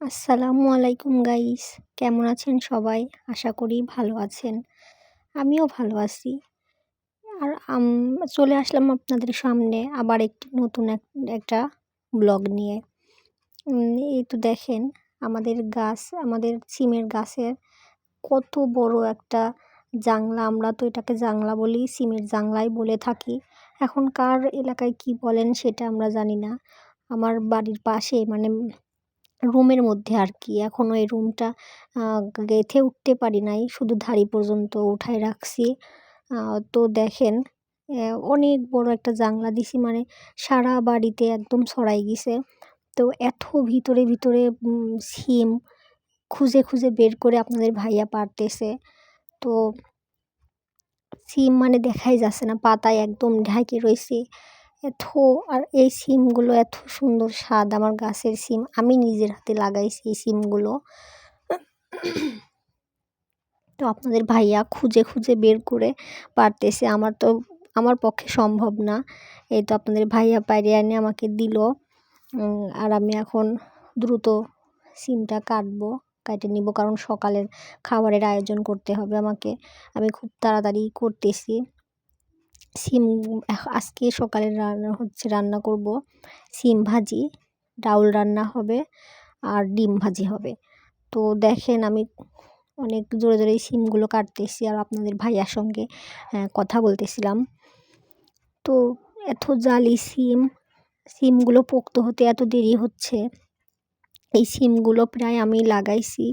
আসসালামু আলাইকুম গাইস। কেমন আছেন সবাই? আশা করি ভালো আছেন। আমিও ভালো আছি। আর চলে আসলাম আপনাদের সামনে আবার একটি নতুন একটা ব্লগ নিয়ে। এই তো দেখেন, আমাদের গাছ, আমাদের সিমের গাছের কত বড় একটা জাংলা। আমরা তো এটাকে জাংলা বলি, সিমের জাংলাই বলে থাকি। এখন কার এলাকায় কি বলেন সেটা আমরা জানি না। আমার বাড়ির পাশে মানে রুমের মধ্যে আর কি। এখনও এই রুমটা গেঁথে উঠতে পারি নাই, শুধু ধাড়ি পর্যন্ত উঠায় রাখছি। তো দেখেন অনেক বড় একটা জানলা দিছি মানে সারা বাড়িতে একদম ছড়াই গেছে। তো এত ভিতরে ভিতরে সিম খুঁজে খুঁজে বের করে আপনাদের ভাইয়া পারতেছে। তো সিম মানে দেখাই যাচ্ছে না, পাতায় একদম ঢাকে রয়েছে এত, আর এই সিমগুলো এত সুন্দর স্বাদ, আমার গাছের সিম। আমি নিজের হাতে লাগাইছি এই সিমগুলো। তো আপনাদের ভাইয়া খুঁজে খুঁজে বের করে পারতেছে। আমার তো, আমার পক্ষে সম্ভব না। এই তো আপনাদের ভাইয়া পাইরে এনে আমাকে দিল। আর আমি এখন দ্রুত সিমটা কাটবো, কাটে নিব। কারণ সকালের খাবারের আয়োজন করতে হবে আমাকে। আমি খুব তাড়াতাড়ি করতেছি। সিম আজকে সকালে রান্না হচ্ছে, রান্না করব সিম ভাজি, ডাউল রান্না হবে আর ডিম ভাজি হবে। তো দেখেন আমি অনেক জোরে জোরে সিমগুলো কাটতেছি আর আপনাদের ভাইয়ার সঙ্গে কথা বলতেছিলাম। তো এত জালি সিম, সিমগুলো পোক্ত হতে এত দেরি হচ্ছে। এই সিমগুলো প্রায় আমি লাগাইছি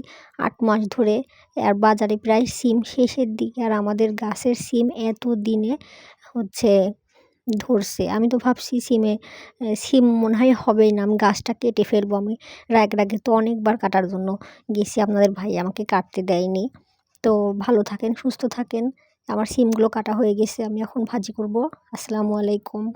আট মাস ধরে। আর বাজারে প্রায় সিম শেষের দিকে আর আমাদের গাছের সিম এত দিনে হচ্ছে ধরছে। আমি তো ভাবছি সিমে, সিম মনে হয় হবেই না। আমি গাছটা কেটে ফেলব আমি। রাগ রাগে তো অনেকবার কাটার জন্য গেছি। আপনাদের ভাই আমাকে কাটতে দেয়নি। তো ভালো থাকেন, সুস্থ থাকেন। আমার সিমগুলো কাটা হয়ে গেছে। আমি এখন ভাজি করব। আসসালামু আলাইকুম।